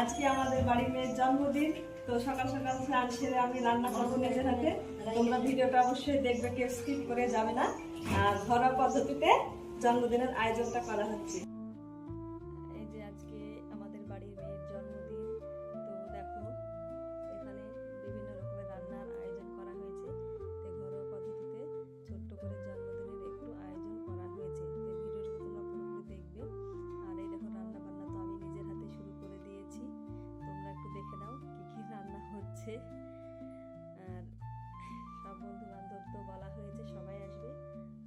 আজকে আমাদের বাড়ির মেয়ের জন্মদিন। তো সকাল সকাল স্নান সেরে আমি রান্না করব নিজের হাতে। তোমরা ভিডিওটা অবশ্যই দেখবে, কেউ স্কিপ করে যাবে না। আর ঘরোয়া পদ্ধতিতে জন্মদিনের আয়োজনটা করা হচ্ছে। হয়েছে। আর সব বন্ধু বান্ধব তো বলা হয়েছে, সবাই আসবে।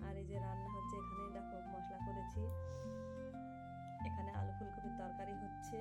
আর এই যে রান্না হচ্ছে এখানে, দেখো মশলা করেছি। এখানে আলু ফুলকপির তরকারি হচ্ছে।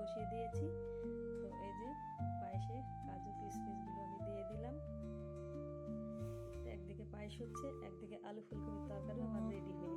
বসিয়ে দিয়েছি। তো এই যে পায়েসে কাজু কিশমিশগুলো আমি দিয়ে দিলাম। একদিকে পায়েস হচ্ছে, একদিকে আলু ফুলকপির তরকারিও আমার রেডি হয়ে